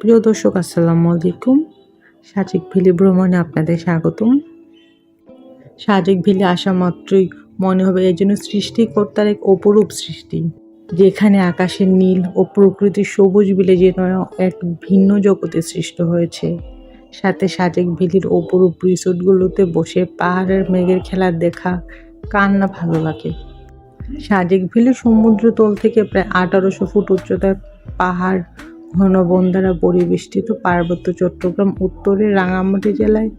প্রিয় দর্শক, আসসালামু আলাইকুম। সাজেক ভ্যালি ভ্রমণে আপনাদের স্বাগতম। সাজেক ভ্যালি আসা মাত্রই মনে হবে এই জন্য সৃষ্টিকর্তার এক অপরূপ সৃষ্টি, যেখানে আকাশের নীল ও প্রকৃতির সবুজ বিলে যেন এক ভিন্ন জগতে সৃষ্ট হয়েছে। সাথে সাজেক ভিলির অপরূপ রিসোর্টগুলোতে বসে পাহাড়ের মেঘের খেলা দেখা কার না ভালো লাগে। সাজেক ভ্যালি সমুদ্র তল থেকে প্রায় আঠারোশো ফুট উচ্চতায় পাহাড় ঘন বন দ্বারা পরিবেষ্টিত পার্বত্য চট্টগ্রাম উত্তরে রাঙামাটি জেলায়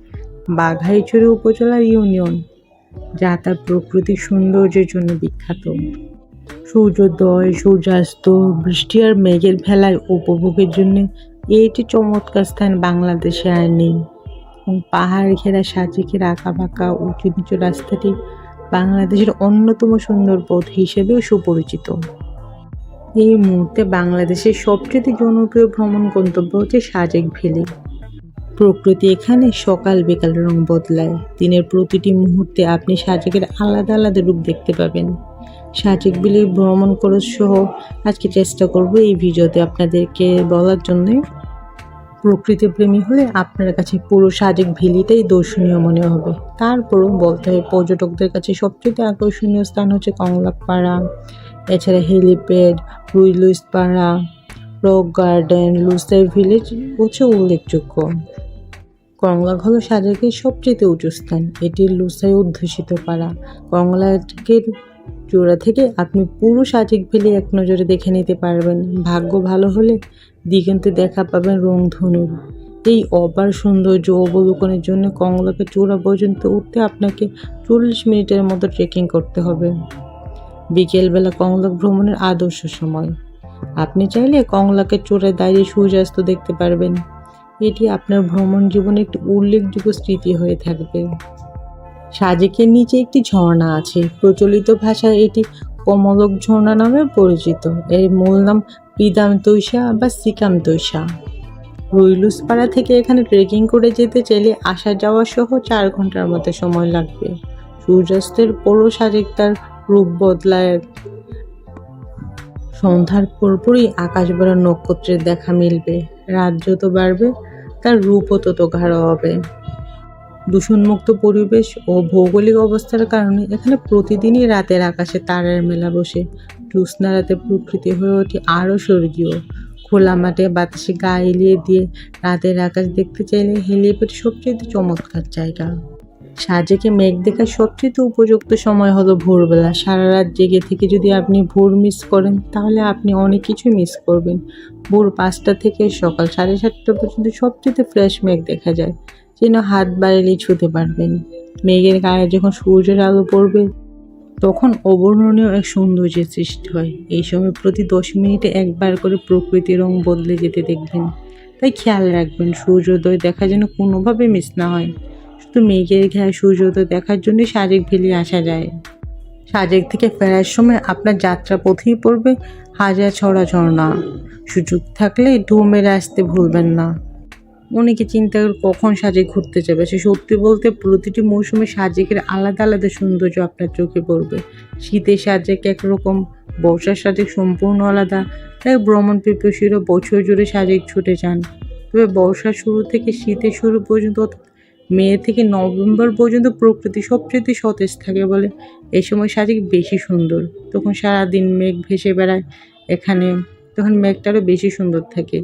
বাঘাইছড়ি উপজেলার ইউনিয়ন, যা তার প্রাকৃতিক সৌন্দর্যের জন্য বিখ্যাত। সূর্যোদয়, সূর্যাস্ত, বৃষ্টি আর মেঘের ভেলায় উপভোগের জন্য এইটি চমৎকার স্থান বাংলাদেশে আর নেই এবং পাহাড় ঘেরা সাজিকের আঁকা বাঁকা উঁচু নিচু রাস্তাটি বাংলাদেশের অন্যতম সুন্দর পথ হিসেবেও সুপরিচিত। এই মুহূর্তে বাংলাদেশের সবচেয়ে জনপ্রিয় ভ্রমণ গন্তব্য হচ্ছে সাজেক ভেলি প্রকৃতি এখানে সকাল বিকাল রং বদলায়। দিনের প্রতিটি মুহূর্তে আপনি সাজেকের আলাদা আলাদা রূপ দেখতে পাবেন। সাজেক ভেলি ভ্রমণ করার সহ আজকে চেষ্টা করব এই ভিডিওতে আপনাদেরকে বলার জন্য। প্রকৃতি প্রেমী হলে আপনার কাছে পুরো সাজেক ভ্যালিটাই দর্শনীয় মনে হবে। তারপরও বলতে হয়, পর্যটকদের কাছে সবচেয়ে আকর্ষণীয় স্থান হচ্ছে কংলাপাড়া এছাড়া helipad, Ruiluipara, rock garden Lushai village হচ্ছে উল্লেখযোগ্য। কংলা হলো সাজেকের সবচেয়ে উঁচু স্থান। এটি লুসাই অধ্যুষিত পাড়া। কংলাকের চূড়া থেকে আপনি পুরো সাজেক ভ্যালি এক নজরে দেখে নিতে পারবেন। ভাগ্য ভালো হলে দিগন্তে দেখা পাবেন রং রংধনুর। এই অপার সৌন্দর্য অবলোকনের জন্য কংলাকে চূড়া পর্যন্ত উঠতে আপনাকে চল্লিশ মিনিটের মতো ট্রেকিং করতে হবে। বিকেলবেলা কংলাক ভ্রমণের আদর্শ সময়। আপনি চাইলে কংলাকে চূড়ায় দাঁড়িয়ে সূর্যাস্ত দেখতে পারবেন। এটি আপনার ভ্রমণ জীবনে একটি উল্লেখযোগ্য স্মৃতি হয়ে থাকবে। সাজেকের নিচে একটি ঝর্ণা আছে। প্রচলিত ভাষায় এটি কমলক ঝর্ণা নামে পরিচিত। এর মূল নাম পিদাম তৈশা বা সিকাম তৈশা রুইলুসপাড়া থেকে এখানে ট্রেকিং করে যেতে চাইলে আসা যাওয়া সহ চার ঘণ্টার মতো সময় লাগবে। সূর্যাস্তের পরও সাজেক তার রূপ বদলায়। সন্ধ্যার পরপরই আকাশ ভরা নক্ষত্রের দেখা মিলবে। রাত যত বাড়বে, তার রূপও তত গাঢ় হবে। দূষণমুক্ত পরিবেশ ও ভৌগোলিক অবস্থার কারণে এখানে প্রতিদিনই রাতের আকাশে তারার মেলা বসে। জ্যোৎস্না রাতে প্রকৃতি হয়ে ওঠে আরও স্বর্গীয়। খোলা মাঠে বাতাসে গা এলিয়ে দিয়ে রাতের আকাশ দেখতে চাইলে হেলিপ্যাড সবচেয়ে চমৎকার জায়গা। সাজেকে মেঘ দেখার সবচেয়ে উপযুক্ত সময় হলো ভোরবেলা। সারা রাত জেগে থেকে যদি আপনি ভোর মিস করেন, তাহলে আপনি অনেক কিছু মিস করবেন। ভোর পাঁচটা থেকে সকাল সাড়ে সাতটা পর্যন্ত সবচেয়ে ফ্রেশ মেঘ দেখা যায়। যেন হাত বাড়ালেই ছুতে পারবেন। মেঘের গায়ে যখন সূর্যের আলো পড়বে, তখন অবর্ণনীয় এক সৌন্দর্যের সৃষ্টি হয়। এই সময় প্রতি দশ মিনিটে একবার করে প্রকৃতির রং বদলে যেতে দেখবেন। তাই খেয়াল রাখবেন সূর্যোদয় দেখা যেন কোনোভাবে মিস না হয়। শুধু মেঘের ঘায়ে সূর্যোদয় দেখার জন্যই সাজেক ভ্যালি আসা যায়। সাজেক থেকে ফেরার সময় আপনার যাত্রা পথেই পড়বে হাজার ছড়া ঝর্ণা। সুযোগ থাকলে ঢু মেরে আসতে ভুলবেন না। অনেকে চিন্তা করে কখন সাজেক ঘুরতে যাবে। সে সত্যি বলতে প্রতিটি মৌসুমে সাজেকের আলাদা আলাদা সৌন্দর্য আপনার চোখে পড়বে। শীতের সাজেক একরকম, বর্ষার সাজেক সম্পূর্ণ আলাদা। তাই ভ্রমণ পিপাসীরা বছর জুড়ে সাজেক ছুটে যান। তবে বর্ষার শুরু থেকে শীতের শুরু পর্যন্ত মে থেকে নভেম্বর পর্যন্ত প্রকৃতি সবচেয়ে সতেজ থাকে বলে এই সময় সাজেক বেশি সুন্দর। তখন সারাদিন মেঘ ভেসে বেড়ায় এখানে, তখন মেঘটা আরও বেশি সুন্দর থাকে।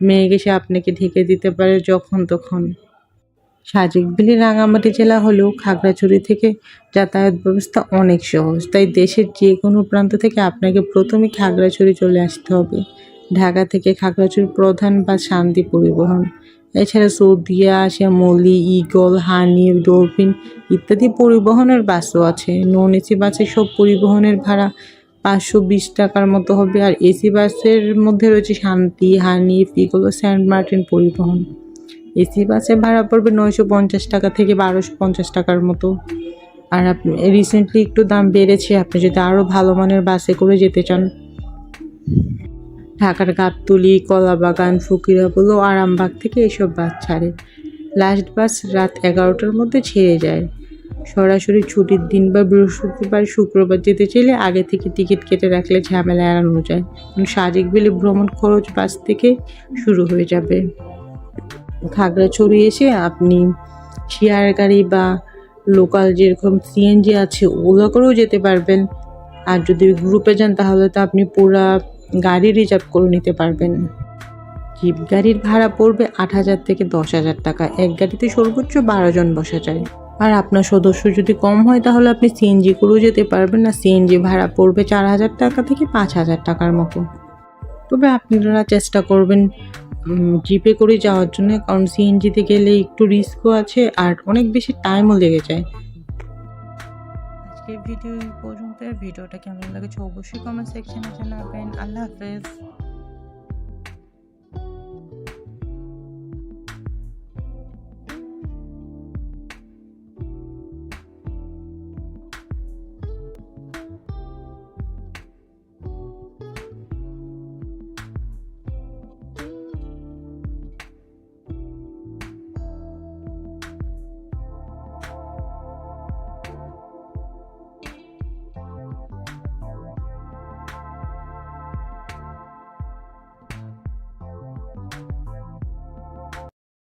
মেঘ এসে আপনাকে ঢেকে দিতে পারে যখন তখন। সাজেক ভ্যালি রাঙামাটি জেলা হলেও খাগড়াছড়ি থেকে যাতায়াত ব্যবস্থা অনেক সহজ। তাই দেশের যে কোনো প্রান্ত থেকে আপনাকে প্রথমে খাগড়াছড়ি চলে আসতে হবে। ঢাকা থেকে খাগড়াছড়ি প্রধান বা শান্তি পরিবহন। এছাড়া Saudia, Shyamoli Eagle Honey, Dolphin ইত্যাদি পরিবহনের বাসও আছে। নন এসি বাসে সব পরিবহনের ভাড়া পাঁচশো বিশ টাকার মতো হবে। আর এসি বাসের মধ্যে রয়েছে শান্তি, হানি ইগল ও সেন্ট মার্টিন পরিবহন। এসি বাসে ভাড়া পড়বে নয়শো পঞ্চাশ টাকা থেকে বারোশো পঞ্চাশ টাকার মতো। আর আপনি রিসেন্টলি একটু দাম বেড়েছে। আপনি যদি আরও ভালো মানের বাসে করে যেতে চান। ঢাকার গাবতলি, কলাবাগান, ফকিরাপুল ও আরামবাগ থেকে এসব বাস ছাড়ে। লাস্ট বাস রাত এগারোটার মধ্যে ছেড়ে যায়। সরাসরি ছুটির দিন বা বৃহস্পতিবার শুক্রবার যেতে চাইলে আগে থেকে টিকিট কেটে রাখলে ঝামেলা এড়ানো যায়। সাজেক ভ্যালি ভ্রমণ খরচ বাস থেকে শুরু হয়ে যাবে। খাগড়াছড়ি এসে আপনি শেয়ার গাড়ি বা লোকাল যেরকম সিএনজি আছে, ওগুলো করেও যেতে পারবেন। আর যদি গ্রুপে যান তাহলে তো আপনি পুরা গাড়ি রিজার্ভ করে নিতে পারবেন। জিপ গাড়ির ভাড়া পড়বে আট হাজার থেকে দশ হাজার টাকা। এক গাড়িতে সর্বোচ্চ বারো জন বসা যায়। আর আপনার সদস্য যদি কম হয়, তাহলে আপনি সিএনজি করেও যেতে পারবেন। না সিএনজি ভাড়া পড়বে চার হাজার টাকা থেকে পাঁচ হাজার টাকার মতো তবে আপনারা চেষ্টা করবেন জিপে করে যাওয়ার জন্য। কারণ সিএনজিতে গেলে একটু রিস্কও আছে আর অনেক বেশি টাইমও লেগে যায়। আজকের ভিডিও পর্যন্ত ভিডিওটা কেমন লাগেছে অবশ্যই কমেন্ট সেকশনে জানাবেন। আল্লাহ হাফেজ।